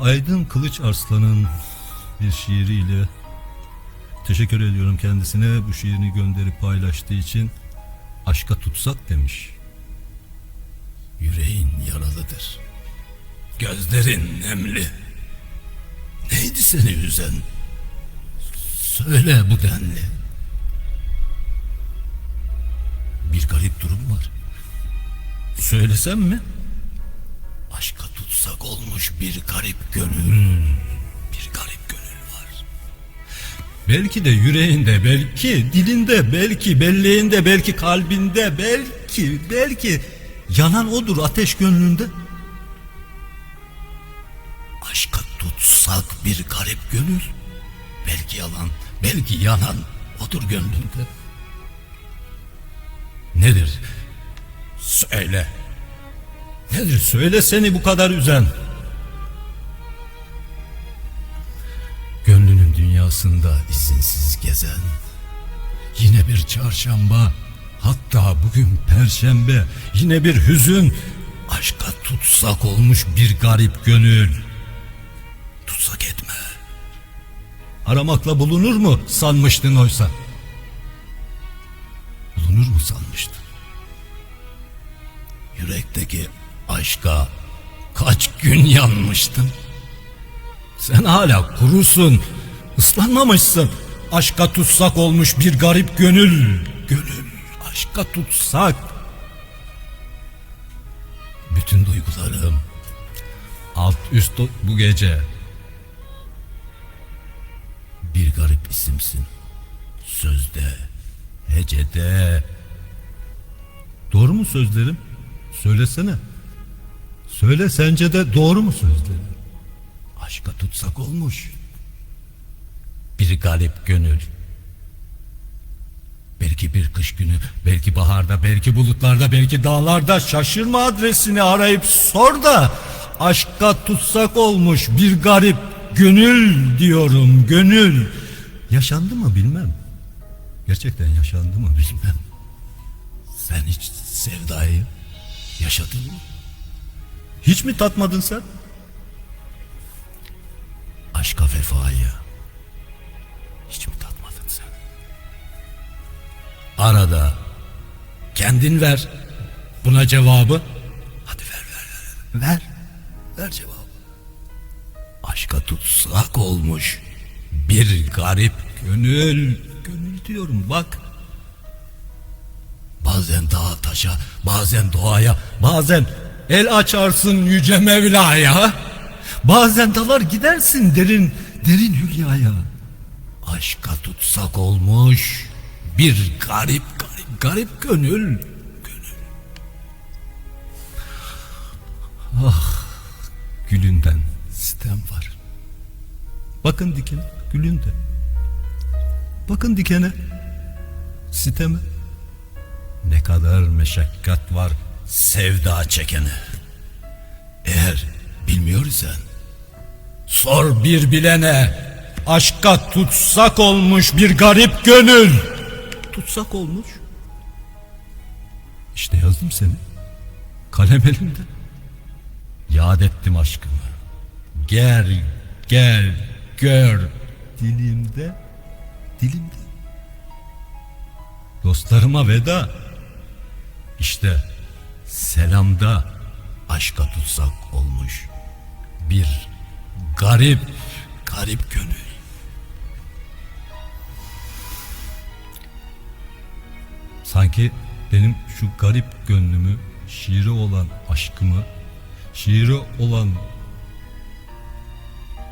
Aydın Kılıç Arslan'ın bir şiiriyle teşekkür ediyorum kendisine bu şiirini gönderip paylaştığı için aşka tutsak demiş. Yüreğin yaralıdır. Gözlerin nemli. Neydi seni üzen? Söyle bu denli. Bir garip durum var. Söylesem mi? Olmuş bir garip gönül. Bir garip gönül var. Belki de yüreğinde, belki dilinde, belki belleğinde, belki kalbinde, belki, belki yanan odur ateş gönlünde. Aşka tutsak bir garip gönül. Belki yalan, belki yanan odur gönlünde. Nedir? Söyle. Nedir söyle seni bu kadar üzen? Dünyasında izinsiz gezen. Yine bir çarşamba, hatta bugün perşembe. Yine bir hüzün. Aşka tutsak olmuş bir garip gönül. Tutsak etme. Aramakla bulunur mu sanmıştın oysa? Bulunur mu sanmıştın? Yürekteki aşka kaç gün yanmıştın? Sen hala kurusun, ıslanmamışsın. Aşka tutsak olmuş bir garip gönül. Gönül, aşka tutsak. Bütün duygularım alt üst bu gece. Bir garip isimsin. Sözde, hecede, Doğru mu sözlerim? Söylesene. Söyle sence de doğru mu sözlerim? Aşka tutsak olmuş. Bir galip gönül. Belki bir kış günü, belki baharda, belki bulutlarda, belki dağlarda şaşırma adresini arayıp sor da aşka tutsak olmuş bir garip gönül diyorum gönül. Yaşandı mı bilmem. Gerçekten yaşandı mı bilmem. Sen hiç sevdayı yaşadın mı? Hiç mi tatmadın sen? Aşka vefayı Arada kendin ver buna cevabı. Hadi ver ver ver. Ver. Ver cevabı. Aşka tutsak olmuş bir garip gönül. Gönül diyorum bak. Bazen dağa taşa, bazen doğaya, bazen el açarsın yüce Mevla'ya. Bazen dalar gidersin derin, derin hülyaya. Aşka tutsak olmuş bir garip garip garip gönül. Gönül. Gülünden sitem var. Bakın dikene gülünde. Bakın dikene siteme. Ne kadar meşakkat var sevda çekene. Eğer bilmiyorsan sor bir bilene. Aşka tutsak olmuş bir garip gönül. Tutsak olmuş. İşte yazdım seni. Kalem elimde. Yad ettim aşkımı. Gel, gel, gör. Dilimde, dilimde. Dostlarıma veda. İşte selamda Aşka tutsak olmuş bir garip garip gönül. Sanki benim şu garip gönlümü, şiiri olan aşkımı, şiiri olan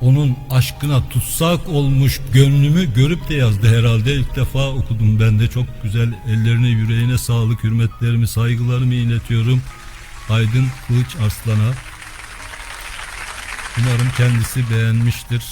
onun aşkına tutsak olmuş gönlümü görüp de yazdı herhalde. İlk defa okudum ben de çok güzel ellerine yüreğine sağlık hürmetlerimi saygılarımı iletiyorum. Aydın Kılıç Arslan'a. Umarım kendisi beğenmiştir.